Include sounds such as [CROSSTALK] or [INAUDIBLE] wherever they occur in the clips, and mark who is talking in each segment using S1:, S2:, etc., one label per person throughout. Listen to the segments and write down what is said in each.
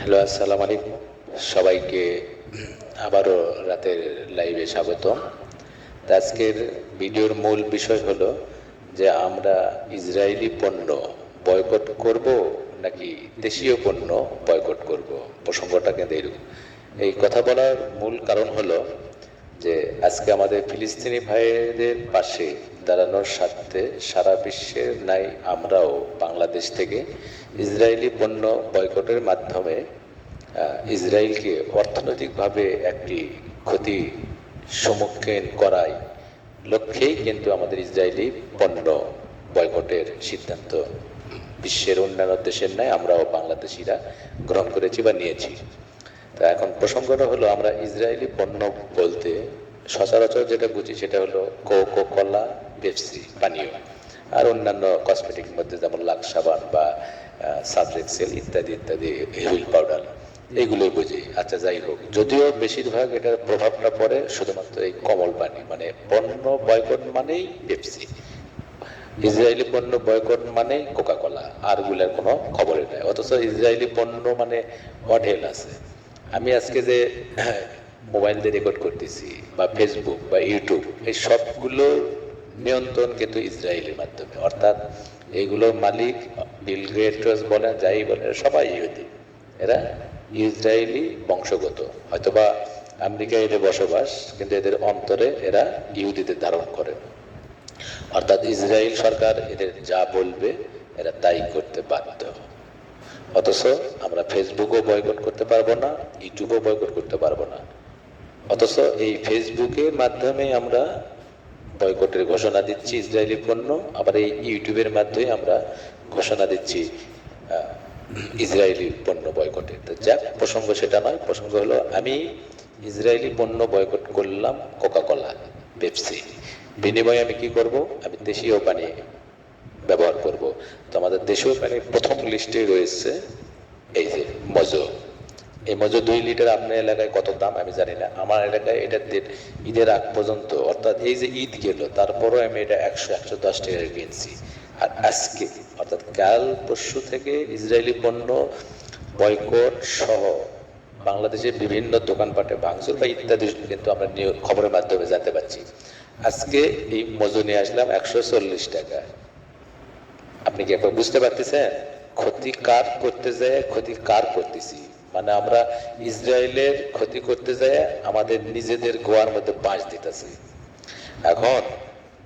S1: Hello, আসসালামু আলাইকুম। সবাইকে আবারও রাতের লাইভে স্বাগতম। আজকের ভিডিওর মূল বিষয় হলো যে আমরা ইসরায়েলি পণ্য বয়কট করব নাকি দেশীয় পণ্য বয়কট করব? প্রসঙ্গটা কিন্তু এই কথা বলার মূল কারণ হলো যে আজকে আমাদের ফিলিস্তিনি ভাইদের পাশে দাঁড়ানোর স্বার্থে সারা বিশ্বের নাই, আমরাও বাংলাদেশ থেকে ইসরায়েলি পণ্য বয়কটের মাধ্যমে ইসরায়েলকে অর্থনৈতিকভাবে একটি ক্ষতি সম্মুখীন করাই লক্ষ্যেই কিন্তু আমাদের ইসরায়েলি পণ্য বয়কটের সিদ্ধান্ত। বিশ্বের অন্যান্য দেশের ন্যায় আমরাও বাংলাদেশিরা গ্রহণ করেছি বা নিয়েছি। তা এখন প্রসঙ্গটা হলো, আমরা ইসরায়েলি পণ্য বলতে সচরাচর যেটা বুঝি সেটা হলো কোকো কলা পেপসি, পানীয়, আর অন্যান্য কসমেটিক মধ্যে যেমন লাক সাবান বা সাবজেক্সেল ইত্যাদি ইত্যাদি, হুইল পাউডার এইগুলোই বুঝি। আচ্ছা যাই হোক, যদিও বেশিরভাগ এটার প্রভাবটা পড়ে শুধুমাত্র এই কমল পানি মানে পণ্য বয়কট মানেই পেপসি। ইসরায়েলি পণ্য বয়কট মানে কোকা কোলা আরগুলার কোনো খবরই নাই। অথচ ইসরায়েলি পণ্য মানে অঢেল আছে। আমি আজকে যে, মোবাইল দিয়ে রেকর্ড করতেছি, বা ফেসবুক বা ইউটিউব এই সবগুলো নিয়ন্ত্রণ কিন্তু ইসরায়েলের মাধ্যমে। অর্থাৎ এইগুলোর মালিক, বিল গেটস বলেন, যাই বলেন সবাই ইহুদি। এরা ইসরায়েলি বংশগত। হয়তোবা আমেরিকায় এদের বসবাস, কিন্তু এদের অন্তরে এরা ইহুদিদের ধারণ করে। অর্থাৎ ইসরায়েল সরকার এদের যা বলবে, এরা তাই করতে বাধ্য। অথচ আমরা ফেসবুকও বয়কট করতে পারব না ইউটিউবও বয়কট করতে পারব না। অথচ এই ফেসবুকের মাধ্যমে আমরা বয়কটের ঘোষণা দিচ্ছি ইসরায়েলি পণ্য, আবার এই ইউটিউবের মাধ্যমে আমরা ঘোষণা দিচ্ছি ইসরায়েলি পণ্য বয়কটের তো যাক, প্রসঙ্গ সেটা নয়, প্রসঙ্গ হলো আমি ইসরায়েলি পণ্য বয়কট করলাম কোকাকোলা পেপসি বিনিময়ে আমি কি করব? আমি দেশীয় পানি ব্যবহার করব। তো আমাদের দেশেও পানির প্রথম লিস্টে রয়েছে এই যে মজো। এই মজো দুই লিটার আপনার এলাকায় কত দাম আমি জানি না। আমার এলাকায় এটা ঈদের আগ পর্যন্ত, অর্থাৎ এই যে ঈদ গেল, তারপরও আমি এটা একশো একশো দশ টাকা কিনছি। আর আজকে, অর্থাৎ কাল পরশু থেকে ইসরায়েলি পণ্য বয়কট সহ বাংলাদেশের বিভিন্ন দোকানপাটে ভাঙচুর বা ইত্যাদি কিন্তু আমরা খবরের মাধ্যমে জানতে পারছি। আজকে এই মজু নিয়ে আসলাম একশো চল্লিশ টাকা আপনি কি একবার বুঝতে পারতেছেন? ক্ষতি কার করতে যায়, ক্ষতি কার করতেছি? মানে আমরা ইসরায়েলের ক্ষতি করতে যায়, আমাদের নিজেদের গোয়ার মধ্যে বাঁশ দিতেছি। এখন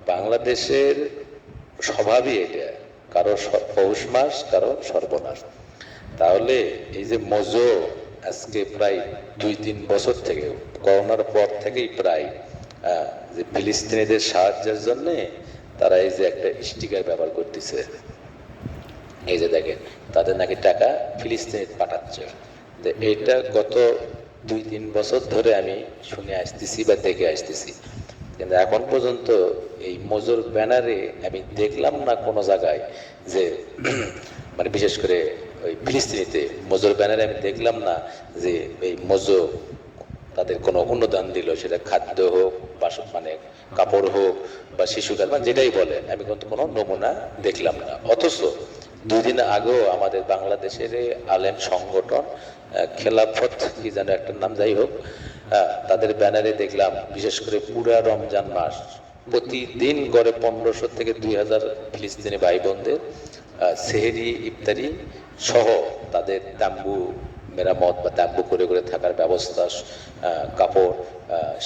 S1: বাংলাদেশের স্বভাবই এটা। কারও পৌষ মাস, কারও সর্বনাশ। তাহলে এই যে মজো আজকে প্রায় দুই তিন বছর থেকে, করোনার পর থেকেই প্রায় যে ফিলিস্তিনিদের সাহায্যের জন্য তারা এই যে একটা স্টিকার ব্যবহার করতেছে, এই যে দেখেন, তাদের নাকি টাকা ফিলিস্তিনে পাঠাচ্ছে। তো এইটা গত দুই, তিন বছর ধরে আমি শুনে আসতেছি বা দেখে আসতেছি। কিন্তু এখন পর্যন্ত এই মজুর ব্যানারে আমি দেখলাম না কোনো জায়গায় যে [CLEARS THROAT] মানে বিশেষ করে ওই ফিলিস্তিনিতে মজুর ব্যানারে আমি দেখলাম না যে এই মজো তাদের কোনো অনুদান দিল, সেটা খাদ্য হোক বাস মানে কাপড় হোক, বা শিশু মানে যেটাই বলে আমি কিন্তু কোনো নমুনা দেখলাম না। অথচ দুই দিন আগেও আমাদের বাংলাদেশের আলেম সংগঠন খেলাফত, কি যেন একটা নাম যাই হোক তাদের ব্যানারে দেখলাম, বিশেষ করে পুরা রমজান মাস, প্রতিদিন গড়ে পনেরোশো থেকে দুই হাজার ফিলিস্তিনি ভাই বোনদের সেহেরি, ইফতারি সহ তাদের তাম্বু মেরামত বা তাব্য করে করে থাকার ব্যবস্থা কাপড়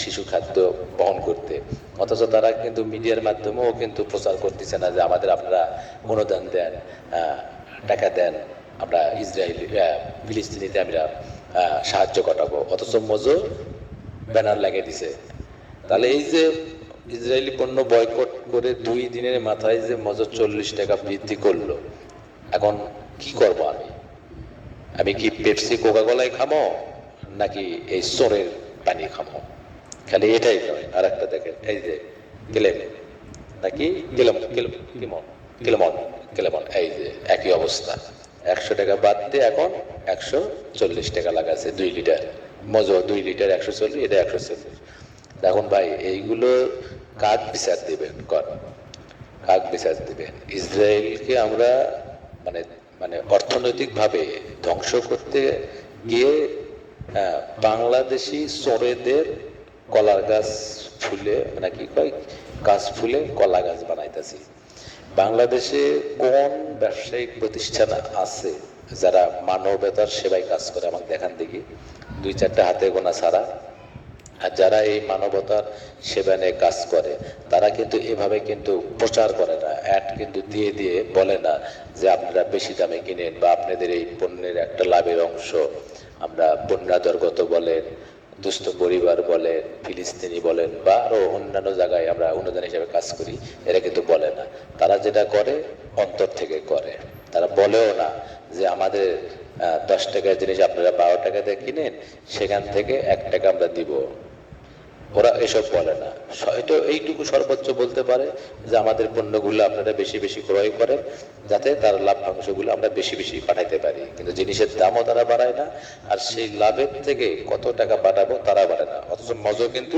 S1: শিশু খাদ্য বহন করতে। অথচ তারা কিন্তু মিডিয়ার মাধ্যমেও কিন্তু প্রচার করতেছে না যে আমাদের আপনারা অনুদান দেন টাকা দেন, আমরা ইসরায়েল ফিলিস্তিনিতে আমরা সাহায্য করাবো অথচ মজো ব্যানার লাগিয়ে দিছে। তাহলে এই যে ইসরায়েলি পণ্য বয়কট করে দুই দিনের মাথায় যে মজো চল্লিশ টাকা বৃদ্ধি করল, এখন কি করব আমি? আমি কি পেপসি কোকা কোলাই খামো নাকি এই সোরের পানি খামো খালি এটাই নয় আর একটা দেখেন, এই যে গেলেম নাকি গেলাম কিমন? কেলেমন কেলেমন, এই যে একই অবস্থা। একশো টাকা বাদ দিয়ে এখন একশো চল্লিশ টাকা লাগাচ্ছে দুই লিটার। মজো দুই লিটার একশো চল্লিশ, এটা একশো চল্লিশ। এখন ভাই, এইগুলো কাক বিচার দেবেন, কর। কাক বিচার দেবেন। ইসরায়েলকে আমরা মানে মানে অর্থনৈতিকভাবে ধ্বংস করতে গিয়ে বাংলাদেশি চোরেদের কলার গাছ ফুলে মানে কি কয়, গাছ ফুলে কলা গাছ বানাইতেছি। বাংলাদেশে কোন ব্যবসায়িক প্রতিষ্ঠান আছে যারা মানবতার সেবায় কাজ করে? আমাকে দেখান দেখি। দুই চারটা হাতে গোনা ছাড়া। আর যারা এই মানবতার সেবা নিয়ে কাজ করে, তারা কিন্তু এভাবে কিন্তু প্রচার করে না। অ্যাড কিন্তু দিয়ে দিয়ে বলে না যে আপনারা বেশি দামে কিনেন বা আপনাদের এই পণ্যের একটা লাভের অংশ। আমরা বন্যাদর্গত বলেন, দুস্থ পরিবার বলেন, ফিলিস্তিনি বলেন বা আরও অন্যান্য জায়গায় আমরা অনুদান হিসাবে কাজ করি, এরা কিন্তু বলে না। তারা যেটা করে, অন্তর থেকে করে। তারা বলেও না যে আমাদের দশ টাকার জিনিস আপনারা বারো টাকা দিয়ে কিনেন, সেখান থেকে এক টাকা আমরা দিব। ওরা এসব বলে না। হয়তো এইটুকু সর্বোচ্চ বলতে পারে যে আমাদের পণ্যগুলো আপনারা বেশি বেশি ক্রয় করেন, যাতে তার লাভ্যাংশগুলো আমরা বেশি বেশি পাঠাইতে পারি। কিন্তু জিনিসের দামও তারা বাড়ায় না, আর সেই লাভের থেকে কত টাকা পাঠাবো তারা বাড়ে না। অথচ মজো কিন্তু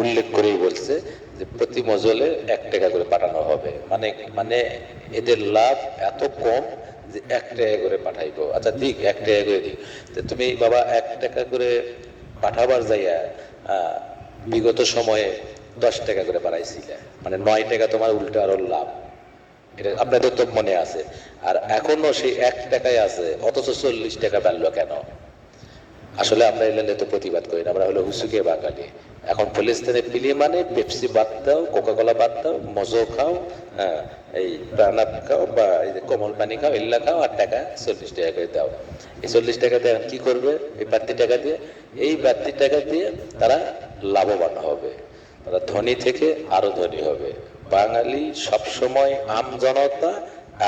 S1: উল্লেখ করেই বলছে যে প্রতি মজলে এক টাকা করে পাঠানো হবে। মানে মানে এদের লাভ এত কম যে এক টাকা করে পাঠাইবো। আচ্ছা দিক, এক টাকা করে দিক। তুমি বাবা, এক টাকা করে পাঠাবার যাইয়া বিগত সময়ে দশ টাকা করে বাড়াইছিলে। মানে নয় টাকা তোমার উল্টো আরও লাভ। এটা আপনাদের তো মনে আছে। আর এখনও সেই এক টাকায় আছে অথচ চল্লিশ টাকা বাড়লো কেন? আসলে আমরা এলেন তো প্রতিবাদ করি না আমরা হলো হুসুকে বাঙালি। এখন ফিলিস্তিনে পিলি মানে পেপসি বাদ দাও কোকা কোলা বাদ দাও মজো খাও হ্যাঁ, এই প্রাণাপ খাও বা এই যে কমল পানি খাও এল্লা খাও আর টাকা চল্লিশ টাকা করে দাও। এই চল্লিশ টাকা দিয়ে কি করবে? এই বাড়তি টাকা দিয়ে এই বাড়তি টাকা দিয়ে তারা লাভবান হবে। তারা ধনী থেকে আরও ধনী হবে। বাঙালি সবসময় আম জনতা,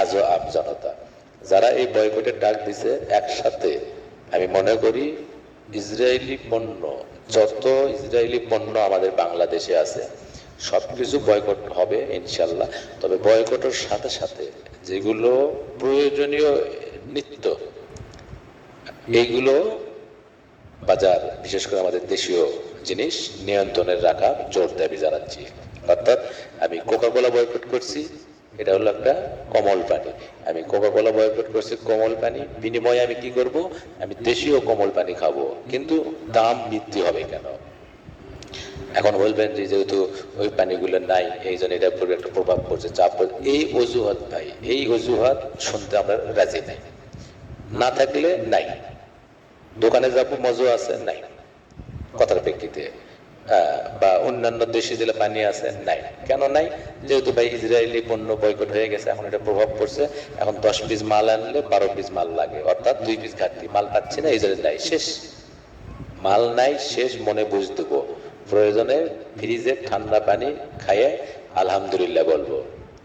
S1: আজও আম জনতা। যারা এই বয়কটের ডাক দিছে একসাথে, আমি মনে করি ইসরায়েলি পণ্য, যত ইসরায়েলি পণ্য আমাদের বাংলাদেশে আছে, সবকিছু বয়কট হবে ইনশাল্লাহ। তবে বয়কটের সাথে সাথে যেগুলো প্রয়োজনীয় নিত্য, এইগুলো বাজার, বিশেষ করে আমাদের দেশীয় জিনিস, নিয়ন্ত্রণের রাখা, জোর দাবি জানাচ্ছি। অর্থাৎ আমি কোকা কোলা বয়কট করছি, এটা হলো একটা কমল পানি। আমি কোকা কোলা বয়কট করছি, কমল পানি, বিনিময়ে আমি কি করব? আমি দেশীয় কমল পানি খাব। কিন্তু দাম বৃদ্ধি হবে কেন? এখন বলবেন যে যেহেতু ওই পানিগুলো নাই, এই জন্য এটার উপর একটা প্রভাব পড়ছে, চাপ পড়ছে। এই অজুহাত ভাই, এই অজুহাত শুনতে আমরা রাজি নাই। না থাকলে নাই। দোকানে যাব, মজো আছে? নাই। কথার প্রেক্ষিতে বা অন্যান্য দেশে জেলা পানি আছে? নাই। কেন নাই? যেহেতু ভাই ইসরায়েলি পণ্য বয়কট হয়ে গেছে, এখন এটা প্রভাব পড়ছে। এখন দশ পিস মাল আনলে বারো পিস মাল লাগে, অর্থাৎ দুই পিস ঘাটতি। মাল পাচ্ছি না জন্য নাই, শেষ। মাল নাই, শেষ, মনে বুঝ দেবো। প্রয়োজনে ফ্রিজে ঠান্ডা পানি খাইয়ে আলহামদুলিল্লাহ বলব।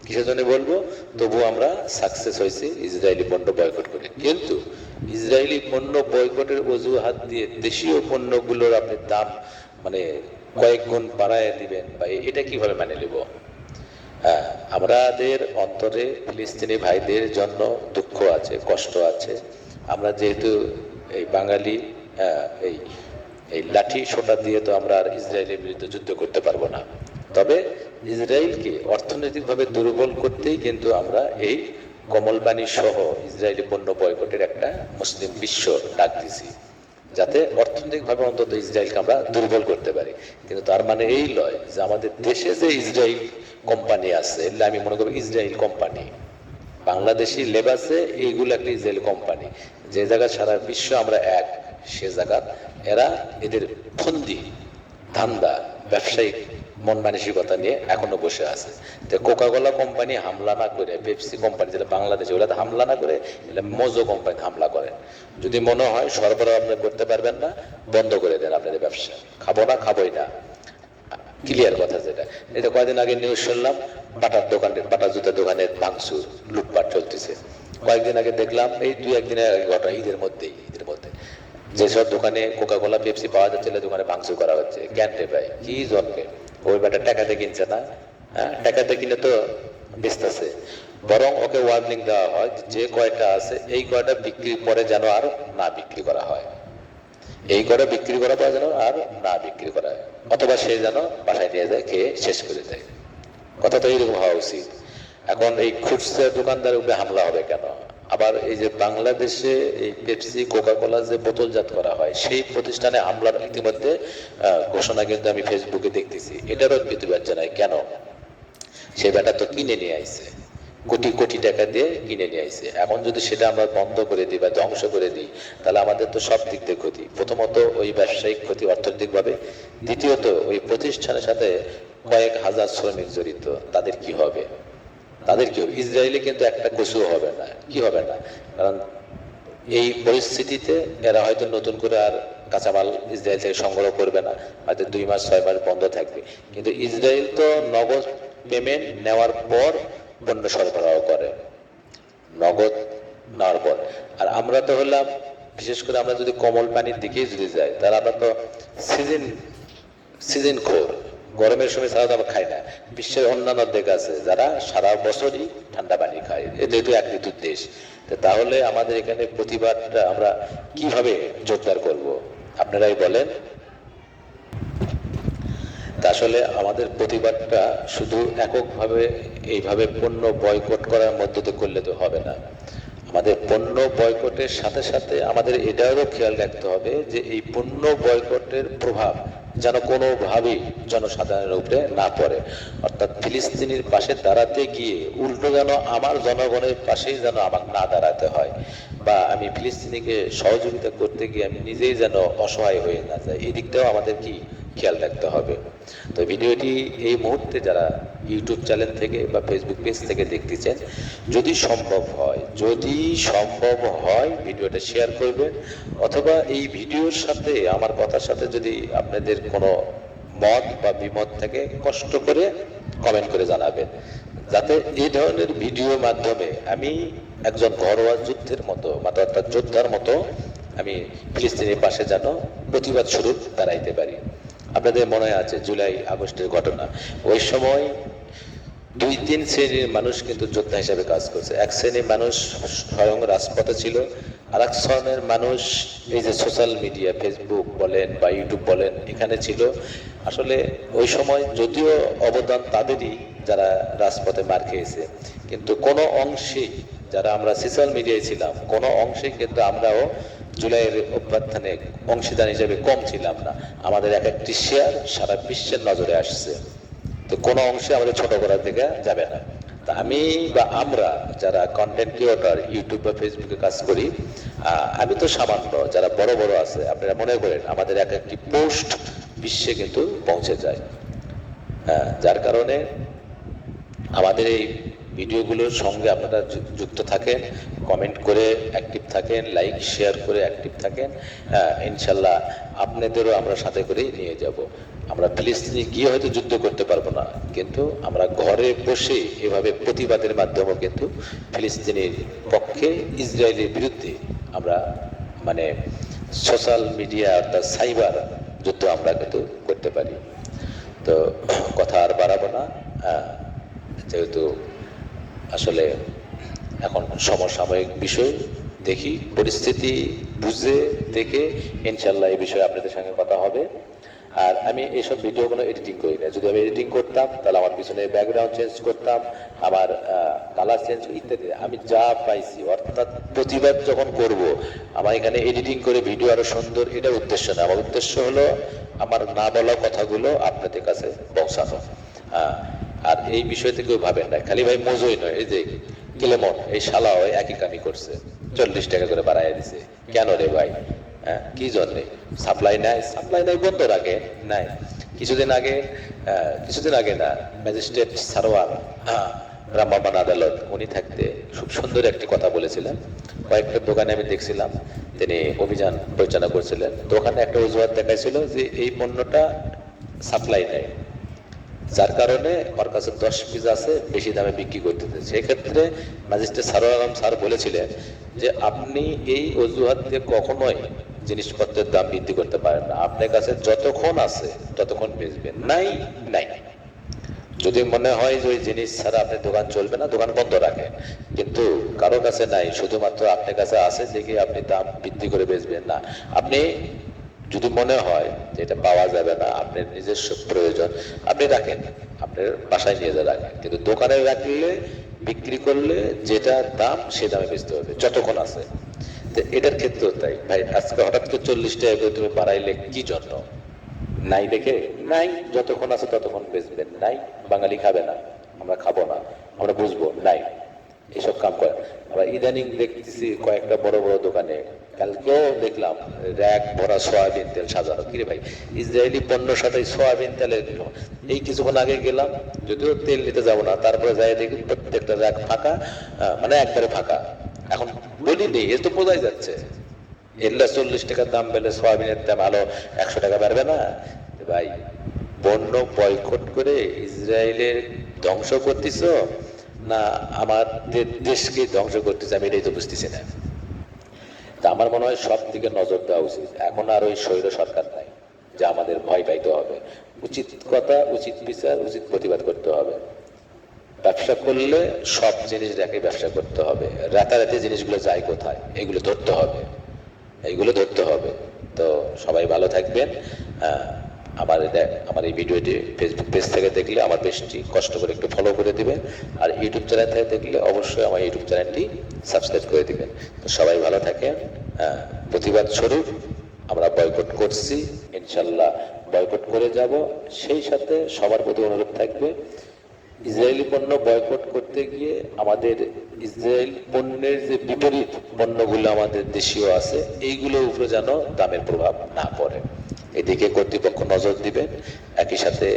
S1: কিসের জন্য বলব তবু আমরা সাকসেস হয়েছি ইসরায়েলি পণ্য বয়কট করে। কিন্তু ইসরায়েলি পণ্য বয়কটের অজুহাত দিয়ে দেশীয় পণ্যগুলোর আপনি দাম মানে কয়েক গুণ বাড়ায় দিবেন বা এটা কীভাবে মানে নেব? হ্যাঁ, আমাদের অন্তরে ফিলিস্তিনি ভাইদের জন্য দুঃখ আছে কষ্ট আছে। আমরা যেহেতু এই বাঙালি আহ, এই এই লাঠি সোটা দিয়ে তো আমরা আর ইসরায়েলের বিরুদ্ধে যুদ্ধ করতে পারব না। ইসরায়েলকে অর্থনৈতিকভাবে দুর্বল করতেই কিন্তু আমরা এই কমলবাণী সহ ইসরায়েলি পণ্য বয়কটের একটা মুসলিম বিশ্ব ডাক দিছি, যাতে অর্থনৈতিকভাবে অন্তত ইসরায়েলকে আমরা দুর্বল করতে পারি। কিন্তু তার মানে এই নয় যে আমাদের দেশে যে ইসরায়েল কোম্পানি আছে এগুলো আমি মনে করি ইসরায়েল কোম্পানি। বাংলাদেশি লেবাসে এইগুলো একটা ইসরায়েল কোম্পানি। যে জায়গা সারা বিশ্ব আমরা এক, সে জায়গা এরা এদের ফন্দি, ধান্দা, ব্যবসায়িক মন মানসিকতা নিয়ে এখনও বসে আছে। তো কোকা কোলা কোম্পানি হামলা না করে পেপসি কোম্পানি যেটা বাংলাদেশে ওগুলো হামলা না করে এটা মোজো কোম্পানি হামলা করে। যদি মনে হয় সরবরাহ আপনি করতে পারবেন না, বন্ধ করে দেন আপনাদের ব্যবসা। খাব না, খাবোই না। ক্লিয়ার কথা যেটা। এটা কয়েকদিন আগে নিউজ শুনলাম, বাটার দোকানে, বাটার জুতার দোকানে ভাঙচুর, লুটপাট চলতেছে। কয়েকদিন আগে দেখলাম, এই দুই একদিনের আগে ঘটনা, ঈদের মধ্যেই, ঈদের মধ্যে। যেসব দোকানে কোকা কোলা পেপসি পাওয়া যাচ্ছে দোকানে ভাঙচুর করা হচ্ছে। রে ভাই, কি জন্মে? ওই বেটা টাকাতে কিনছে না হ্যাঁ? টাকাতে কিনে তো বেচতেছে। বরং ওকে ওয়ার্নিং দেওয়া হয় যে কয়টা আছে, এই কয়টা বিক্রির পরে যেন আর না বিক্রি করা হয়। এই কয়টা বিক্রি করা পরে যেন আর না বিক্রি করা হয়। অথবা সে যেন বাসায় নিয়ে যায়, খেয়ে শেষ করে দেয়। কথা তো এইরকম হওয়া উচিত। এখন এই খুচরা দোকানদারের উপরে হামলা হবে কেন? আবার এই যে বাংলাদেশে এই পেপসি কোকা কোলা যে বোতলজাত করা হয়, সেই প্রতিষ্ঠানে হামলার ইতিমধ্যে ঘোষণা কিন্তু আমি ফেসবুকে দেখতেছি। এটারও প্রতিবাদ জানাই কেন? সে বেটা তো কিনে নিয়ে আইছে। কোটি কোটি টাকা দিয়ে কিনে নিয়ে আইছে। এখন যদি সেটা আমরা বন্ধ করে দিই বা ধ্বংস করে দিই, তাহলে আমাদের তো সব দিক দিয়ে ক্ষতি। প্রথমত ওই ব্যবসায়িক ক্ষতি অর্থনৈতিকভাবে। দ্বিতীয়ত, ওই প্রতিষ্ঠানের সাথে কয়েক হাজার শ্রমিক জড়িত। তাদের কি হবে? তাদের কি হবে ইসরায়েলে কিন্তু একটা কচু হবে না। কি হবে না? কারণ এই পরিস্থিতিতে এরা হয়তো নতুন করে আর কাঁচামাল ইসরায়েল থেকে সংগ্রহ করবে না। হয়তো দুই মাস, ছয় মাস বন্ধ থাকবে। কিন্তু ইসরায়েল তো নগদ পেমেন্ট নেওয়ার পর পণ্য সরবরাহ করে। নগদ নেওয়ার পর। আর আমরা তো হলাম, বিশেষ করে আমরা যদি কমল পানির দিকেই যদি যাই, তাহলে আমরা তো সিজন সিজন খোর। গরমের সময় তো আমরা খাই না। বিশ্বের অন্যান্য দেশ আছে যারা সারা বছরই ঠান্ডা পানি খায়। যেহেতু এক ঋতুর দেশ। তাহলে আমাদের এখানে প্রতিবাদটা আমরা কীভাবে জোরদার করব? আপনারাই বলেন। আসলে আমাদের প্রতিবাদটা শুধু এককভাবে এইভাবে পণ্য বয়কট করার মধ্য দিয়ে করলে তো হবে না। আমাদের পণ্য বয়কটের সাথে সাথে আমাদের এটারও খেয়াল রাখতে হবে যে এই পণ্য বয়কটের প্রভাব যেন কোনোভাবেই জনসাধারণের উপরে না পড়ে। অর্থাৎ ফিলিস্তিনির পাশে দাঁড়াতে গিয়ে উল্টো যেন আমার জনগণের পাশেই যেন আমার না দাঁড়াতে হয় বা আমি ফিলিস্তিনিকে সহযোগিতা করতে গিয়ে আমি নিজেই যেন অসহায় হয়ে না যাই। এদিকটাও দিকটাও আমাদের কি খেয়াল রাখতে হবে। তো ভিডিওটি এই মুহূর্তে যারা ইউটিউব চ্যানেল থেকে বা ফেসবুক পেজ থেকে দেখতেছেন যদি সম্ভব হয়, যদি সম্ভব হয়, ভিডিওটা শেয়ার করবেন, অথবা এই ভিডিওর সাথে, আমার কথার সাথে যদি আপনাদের কোনো মত বা বিমত থেকে, কষ্ট করে কমেন্ট করে জানাবেন। যাতে এই ধরনের ভিডিওর মাধ্যমে আমি একজন ঘরোয়া যুদ্ধের মতো অর্থাৎ যোদ্ধার মতো, আমি ফিলিস্তিনের পাশে যেন প্রতিবাদ স্বরূপ দাঁড়াইতে পারি। আপনাদের মনে আছে জুলাই আগস্টের ঘটনা। ওই সময় দুই তিন শ্রেণির মানুষ কিন্তু যোদ্ধা হিসাবে কাজ করছে। এক শ্রেণির মানুষ স্বয়ং রাজপথে ছিল, আর এক শ্রেণির মানুষ এই যে সোশ্যাল মিডিয়া ফেসবুক বলেন বা ইউটিউব বলেন, এখানে ছিল। আসলে ওই সময় যদিও অবদান তাদেরই যারা রাজপথে মার খেয়েছে, কিন্তু কোনো অংশেই যারা আমরা সোশ্যাল মিডিয়ায় ছিলাম, কোনো অংশে কিন্তু আমরাও জুলাইয়ের অভ্যর্থনে অংশীদার হিসেবে কম ছিলাম না। আমাদের এক একটি শেয়ার সারা বিশ্বের নজরে আসছে। তো কোনো অংশে আমাদের ছোট করার দিকে যাবে না। তা আমি বা আমরা যারা কন্টেন্ট ক্রিয়েটর ইউটিউব বা ফেসবুকে কাজ করি আমি তো সামান্য, যারা বড় বড় আছে, আপনারা মনে করেন আমাদের এক একটি পোস্ট বিশ্বে কিন্তু পৌঁছে যায়। হ্যাঁ যার কারণে আমাদের এই ভিডিওগুলোর সঙ্গে আপনারা যুক্ত থাকেন কমেন্ট করে অ্যাক্টিভ থাকেন লাইক শেয়ার করে অ্যাক্টিভ থাকেন। হ্যাঁ ইনশাল্লাহ আপনাদেরও আমরা সাথে করেই নিয়ে যাব। আমরা ফিলিস্তিনি গিয়ে হয়তো যুদ্ধ করতে পারব না। কিন্তু আমরা ঘরে বসে এভাবে প্রতিবাদের মাধ্যমে কিন্তু ফিলিস্তিনির পক্ষে ইসরায়েলের বিরুদ্ধে আমরা মানে সোশ্যাল মিডিয়া অর্থাৎ সাইবার যুদ্ধ আমরা কিন্তু করতে পারি। তো কথা আর বাড়াবো না। আহ, যেহেতু আসলে এখন সমসাময়িক বিষয় দেখি পরিস্থিতি বুঝে দেখে ইনশাল্লাহ এই বিষয়ে আপনাদের সঙ্গে কথা হবে। আর আমি এইসব ভিডিওগুলো এডিটিং করি না। যদি আমি এডিটিং করতাম, তাহলে আমার পিছনে ব্যাকগ্রাউন্ড চেঞ্জ করতাম, আমার কালার চেঞ্জ ইত্যাদি। আমি যা পাইছি, অর্থাৎ প্রতিবাদ যখন করব, আমার এখানে এডিটিং করে ভিডিও আরও সুন্দর, এটা উদ্দেশ্য না। আমার উদ্দেশ্য হলো আমার না বলা কথাগুলো আপনাদের কাছে পৌঁছানো। হ্যাঁ আর এই বিষয় থেকেও ভাবেন না। খালি ভাই মজুই নয়, এই যে কেলেমন, এই শালাও একই কামি করছে। চল্লিশ টাকা করে বাড়াইয়া দিছে। কেন রে ভাই? কি জন্যে? সাপ্লাই নাই? সাপ্লাই নাই, বন্ধ রাখে? নাই। কিছুদিন আগে কিছুদিন আগে না ম্যাজিস্ট্রেট সারোয়ার রামাবান আদালত, উনি থাকতে খুব সুন্দর একটি কথা বলেছিলেন। কয়েকটা দোকানে আমি দেখছিলাম, তিনি অভিযান পরিচালনা করছিলেন। দোকানে একটা অজুহাত দেখাইছিল যে এই পণ্যটা সাপ্লাই নেই। যার কারণে ওর কাছে দশ পিস আছে, বেশি দামে বিক্রি করতেছে। সেক্ষেত্রে ম্যাজিস্ট্রেট সারোয়ার আলম স্যার বলেছিলেন যে, আপনি এই অজুহাত দিয়ে কখনোই জিনিসপত্রের দাম বৃদ্ধি করতে পারেন না। আপনার কাছে যতক্ষণ আছে, ততক্ষণ বেচবেন। নাই নাই। যদি মনে হয় যে ওই জিনিস ছাড়া আপনার দোকান চলবে না, দোকান বন্ধ রাখেন। কিন্তু কারও কাছে নাই, শুধুমাত্র আপনার কাছে আছে দেখে আপনি দাম বৃদ্ধি করে বেচবেন না। আপনি যদি মনে হয় যে এটা পাওয়া যাবে না, আপনার নিজস্ব প্রয়োজন, আপনি রাখেন। আপনার বাসায় নিয়ে যা রাখেন কিন্তু দোকানে রাখলে, বিক্রি করলে যেটা দাম, সে দামে বেচতে হবে। যতক্ষণ আছে। এটার ক্ষেত্রেও তাই। ভাই, আজকে হঠাৎ করে চল্লিশ টাকা করে তুমি বাড়াইলে কি জন্য? নাই দেখে? নাই। যতক্ষণ আছে ততক্ষণ বেচবেন। নাই। বাঙালি খাবে না। আমরা খাব না। আমরা বুঝব। নাই। এসব কাম করে। আবার ইদানিং দেখতেছি কয়েকটা বড় বড় দোকানে কালকেও দেখলাম, র্যাক ভরা সয়াবিন তেল সাজানো কিরে ভাই, ইসরায়েলি পণ্যর সাথে সয়াবিন তেলের এই কিছুক্ষণ আগে গেলাম, যদিও তেল নিতে যাব না, তারপরে যাই দেখি প্রত্যেকটা র্যাক ফাঁকা মানে একবারে ফাঁকা। এখন বলিনি এ তো বোঝাই যাচ্ছে। এল্লা চল্লিশ টাকার দাম পেলে সয়াবিনের দাম আলো একশো টাকা বাড়বে না। ভাই, পণ্য বয়কট করে ইসরায়েলের ধ্বংস করতেছ? না, আমাদের দেশকে ধ্বংস করতেছে, আমি এটাই তো বুঝতেছি না। তা আমার মনে হয় সব দিকে নজর দেওয়া উচিত। এখন আর ওই শৈল সরকার নাই, যা আমাদের ভয় পাইতে হবে। উচিত কথা, উচিত বিচার, উচিত প্রতিবাদ করতে হবে। ব্যবসা করলে সব জিনিস রেখে ব্যবসা করতে হবে। রাতারাতি জিনিসগুলো যায় কোথায়, এগুলো ধরতে হবে। এইগুলো ধরতে হবে। তো সবাই ভালো থাকবেন। আমার আমার এই ভিডিওটি ফেসবুক পেজ থেকে দেখলে আমার পেজটি কষ্ট করে একটু ফলো করে দিবেন। আর ইউটিউব চ্যানেল থেকে দেখলে অবশ্যই আমার ইউটিউব চ্যানেলটি সাবস্ক্রাইব করে দিবেন। তো সবাই ভালো থাকেন। আহ, প্রতিবাদ স্বরূপ আমরা বয়কট করছি। ইনশাল্লাহ বয়কট করে যাব। সেই সাথে সবার প্রতি অনুরোধ থাকবে ইসরায়েলি পণ্য বয়কট করতে গিয়ে আমাদের ইসরায়েল পণ্যের যে বিপরীত পণ্যগুলো আমাদের দেশীয় আছে এইগুলোর উপরে যেন দামের প্রভাব না পড়ে। এদিকে কর্তৃপক্ষ নজর দিবেন। একই সাথে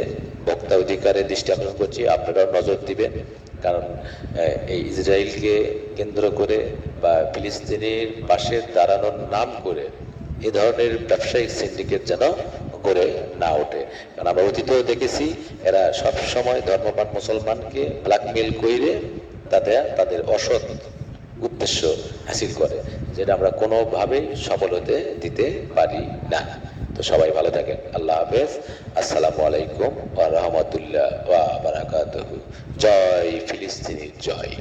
S1: ভোক্তা অধিকারের দৃষ্টি আকর্ষণ করছি, আপনারাও নজর দিবেন। কারণ এই ইসরায়েলকে কেন্দ্র করে বা ফিলিস্তিনের পাশে দাঁড়ানোর নাম করে এ ধরনের ব্যবসায়িক সিন্ডিকেট যেন করে না ওঠে। কারণ আমরা অতীতেও দেখেছি, এরা সব সময় ধর্মপান মুসলমানকে ব্ল্যাকমেল কইরে তাতে তাদের অসৎ উদ্দেশ্য হাসিল করে, যেটা আমরা কোনোভাবেই সফল হতে দিতে পারি না। তো সবাই ভালো থাকেন। আল্লাহ হাফেজ। আসসালামু আলাইকুম ওয়া রাহমাতুল্লাহ ওয়া বারাকাতুহু। জয় ফিলিস্তিনি, জয়।